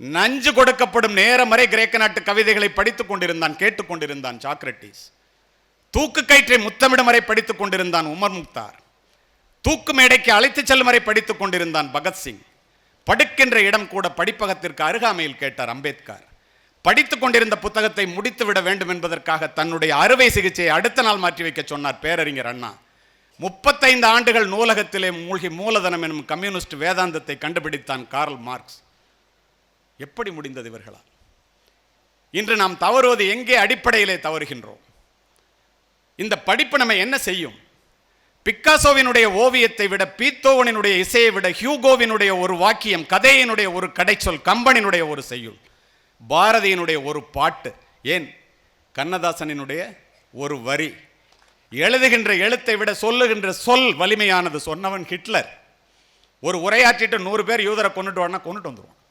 நஞ்சு கொடுக்கப்படும் நேரம் வரை கிரேக்க நாட்டு கவிதைகளை படித்துக் கொண்டிருந்தான் கேட்டுக்கொண்டிருந்தான் சாக்ரட்டிஸ். தூக்கு கயிற்றை முத்தமிடும் வரை படித்துக் கொண்டிருந்தான் உமர் முக்தார். தூக்கு மேடைக்கு அழைத்துச் செல்லும் வரை படித்துக் கொண்டிருந்தான் பகத்சிங் படுக்கின்ற இடம் கூட படிப்பகத்திற்கு அருகாமையில் கேட்டார் அம்பேத்கர். படித்துக் கொண்டிருந்த புத்தகத்தை முடித்து விட வேண்டும் என்பதற்காக தன்னுடைய அறுவை சிகிச்சையை அடுத்த நாள் மாற்றி வைக்க சொன்னார் பேரறிஞர் அண்ணா. முப்பத்தைந்து ஆண்டுகள் நூலகத்திலே மூழ்கி மூலதனம் எனும் கம்யூனிஸ்ட் வேதாந்தத்தை கண்டுபிடித்தான் கார்ல் மார்க்ஸ். எப்படி முடிந்தது இவர்களால்? இன்று நாம் தவறுவது எங்கே அடிப்படையிலே தவறுகின்றோம்? இந்த படிப்பு நம்ம என்ன செய்யும்? பிக்காசோவினுடைய ஓவியத்தை விட பீத்தோவனினுடைய இசையை விட ஹியூகோவினுடைய ஒரு வாக்கியம் கதையினுடைய ஒரு கடைச்சொல் கம்பனினுடைய ஒரு செய்யுள் பாரதியினுடைய ஒரு பாட்டு ஏன்? கண்ணதாசனினுடைய ஒரு வரி. எழுதுகின்ற எழுத்தை விட சொல்லுகின்ற சொல் வலிமையானது சொன்னவன் ஹிட்லர். ஒரு உரையாற்றிட்டு நூறு பேர் யூதரை கொண்டுட்டு வானா கொண்டுட்டு வந்துடுவான்